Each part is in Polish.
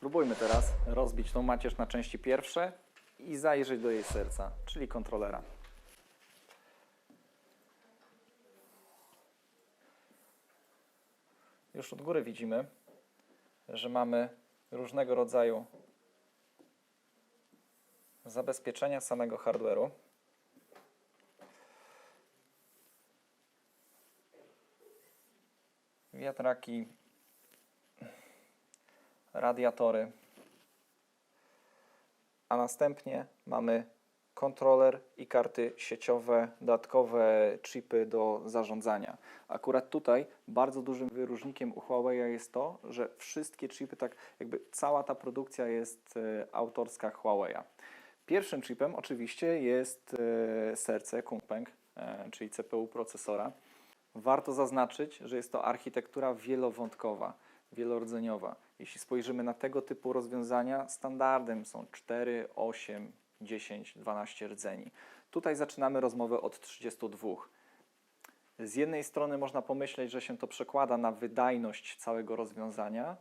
Spróbujmy teraz rozbić tą macierz na części pierwsze i zajrzeć do jej serca, czyli kontrolera. Już od góry widzimy, że mamy różnego rodzaju zabezpieczenia samego hardware'u. Wiatraki, radiatory, a następnie mamy kontroler i karty sieciowe, dodatkowe chipy do zarządzania. Akurat tutaj bardzo dużym wyróżnikiem u Huawei jest to, że wszystkie chipy, tak jakby cała ta produkcja jest e, autorska Huawei. Pierwszym chipem oczywiście jest e, serce Kunpeng, e, czyli CPU procesora. Warto zaznaczyć, że jest to architektura wielowątkowa, wielordzeniowa. Jeśli spojrzymy na tego typu rozwiązania, standardem są 4, 8, 10, 12 rdzeni. Tutaj zaczynamy rozmowę od 32. Z jednej strony można pomyśleć, że się to przekłada na wydajność całego rozwiązania,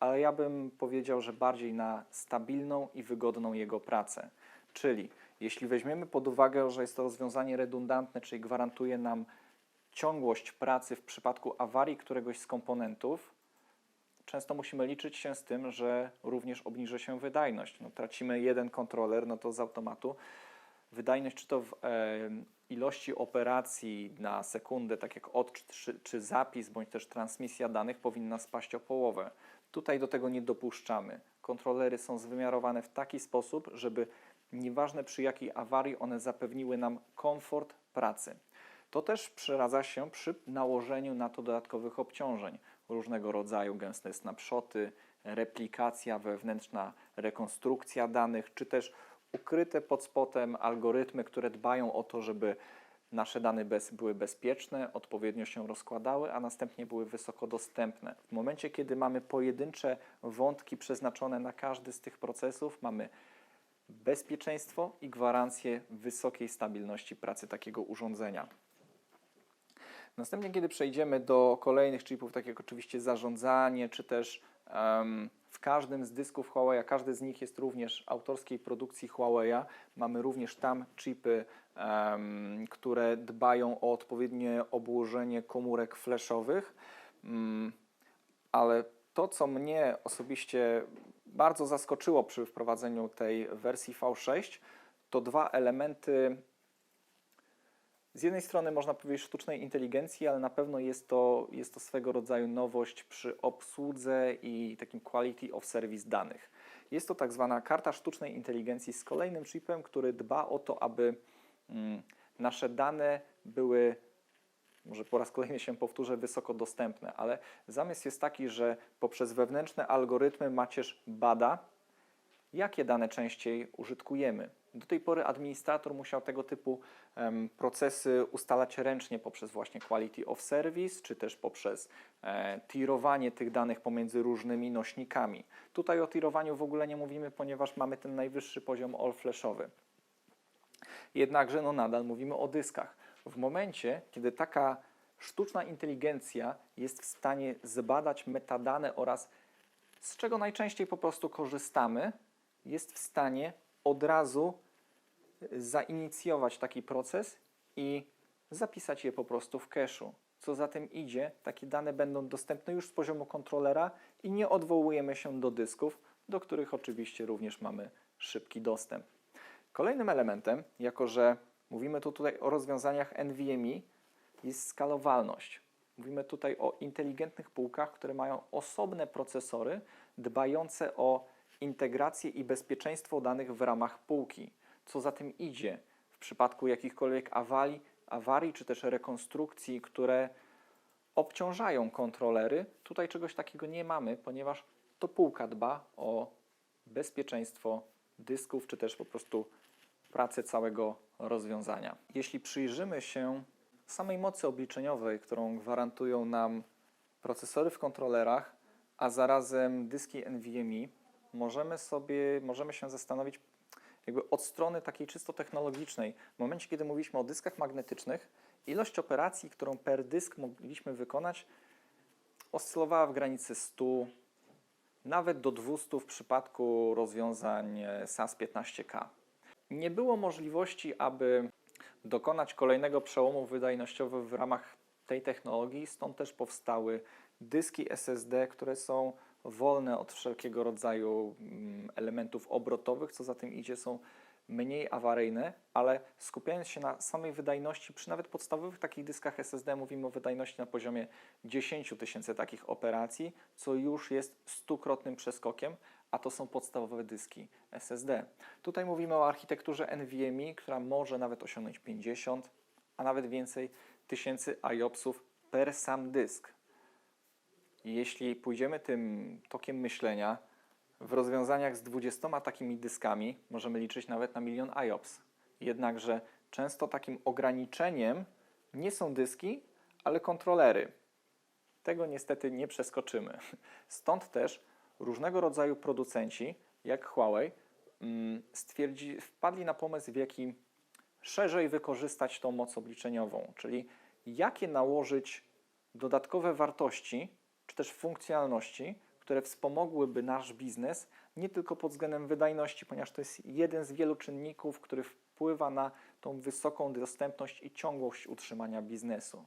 ale ja bym powiedział, że bardziej na stabilną i wygodną jego pracę. Czyli jeśli weźmiemy pod uwagę, że jest to rozwiązanie redundantne, czyli gwarantuje nam ciągłość pracy w przypadku awarii któregoś z komponentów, często musimy liczyć się z tym, że również obniży się wydajność. No, tracimy jeden kontroler, no to z automatu wydajność czy to w e, ilości operacji na sekundę, tak jak odczyt czy, czy zapis, bądź też transmisja danych powinna spaść o połowę. Tutaj do tego nie dopuszczamy. Kontrolery są zwymiarowane w taki sposób, żeby nieważne przy jakiej awarii one zapewniły nam komfort pracy. To też przeradza się przy nałożeniu na to dodatkowych obciążeń, różnego rodzaju gęste snapshoty, replikacja wewnętrzna, rekonstrukcja danych, czy też ukryte pod spodem algorytmy, które dbają o to, żeby nasze dane bez, były bezpieczne, odpowiednio się rozkładały, a następnie były wysoko dostępne. W momencie, kiedy mamy pojedyncze wątki przeznaczone na każdy z tych procesów, mamy bezpieczeństwo i gwarancję wysokiej stabilności pracy takiego urządzenia. Następnie, kiedy przejdziemy do kolejnych chipów, tak jak oczywiście zarządzanie, czy też em, w każdym z dysków Huawei, każdy z nich jest również autorskiej produkcji Huawei, mamy również tam chipy, em, które dbają o odpowiednie obłożenie komórek flashowych, Mm, ale to, co mnie osobiście bardzo zaskoczyło przy wprowadzeniu tej wersji V6, to dwa elementy z jednej strony można powiedzieć sztucznej inteligencji, ale na pewno jest to, jest to swego rodzaju nowość przy obsłudze i takim quality of service danych. Jest to tak zwana karta sztucznej inteligencji z kolejnym chipem, który dba o to, aby mm, nasze dane były, może po raz kolejny się powtórzę, wysoko dostępne, ale zamysł jest taki, że poprzez wewnętrzne algorytmy macierz bada, jakie dane częściej użytkujemy. Do tej pory administrator musiał tego typu em, procesy ustalać ręcznie poprzez właśnie quality of service, czy też poprzez e, tirowanie tych danych pomiędzy różnymi nośnikami. Tutaj o tirowaniu w ogóle nie mówimy, ponieważ mamy ten najwyższy poziom all-flashowy. Jednakże no nadal mówimy o dyskach. W momencie, kiedy taka sztuczna inteligencja jest w stanie zbadać metadane oraz z czego najczęściej po prostu korzystamy, jest w stanie od razu zainicjować taki proces i zapisać je po prostu w cache'u. Co za tym idzie, takie dane będą dostępne już z poziomu kontrolera i nie odwołujemy się do dysków, do których oczywiście również mamy szybki dostęp. Kolejnym elementem, jako że mówimy tu tutaj o rozwiązaniach NVMe, jest skalowalność. Mówimy tutaj o inteligentnych półkach, które mają osobne procesory dbające o integrację i bezpieczeństwo danych w ramach półki. Co za tym idzie, w przypadku jakichkolwiek awarii, awarii czy też rekonstrukcji, które obciążają kontrolery, tutaj czegoś takiego nie mamy, ponieważ to półka dba o bezpieczeństwo dysków, czy też po prostu pracę całego rozwiązania. Jeśli przyjrzymy się samej mocy obliczeniowej, którą gwarantują nam procesory w kontrolerach, a zarazem dyski NVMe, możemy sobie, możemy się zastanowić jakby od strony takiej czysto technologicznej. W momencie, kiedy mówiliśmy o dyskach magnetycznych, ilość operacji, którą per dysk mogliśmy wykonać, oscylowała w granicy 100, nawet do 200 w przypadku rozwiązań SAS 15K. Nie było możliwości, aby dokonać kolejnego przełomu wydajnościowego w ramach tej technologii, stąd też powstały dyski SSD, które są wolne od wszelkiego rodzaju mm, elementów obrotowych, co za tym idzie, są mniej awaryjne, ale skupiając się na samej wydajności, przy nawet podstawowych takich dyskach SSD mówimy o wydajności na poziomie 10 tysięcy takich operacji, co już jest stukrotnym przeskokiem, a to są podstawowe dyski SSD. Tutaj mówimy o architekturze NVMe, która może nawet osiągnąć 50, a nawet więcej tysięcy IOPSów per sam dysk. Jeśli pójdziemy tym tokiem myślenia, w rozwiązaniach z 20 takimi dyskami możemy liczyć nawet na milion IOPS. Jednakże często takim ograniczeniem nie są dyski, ale kontrolery. Tego niestety nie przeskoczymy. Stąd też różnego rodzaju producenci, jak Huawei, mm, stwierdzi, wpadli na pomysł, w jaki szerzej wykorzystać tą moc obliczeniową, czyli jakie nałożyć dodatkowe wartości czy też funkcjonalności, które wspomogłyby nasz biznes nie tylko pod względem wydajności, ponieważ to jest jeden z wielu czynników, który wpływa na tą wysoką dostępność i ciągłość utrzymania biznesu.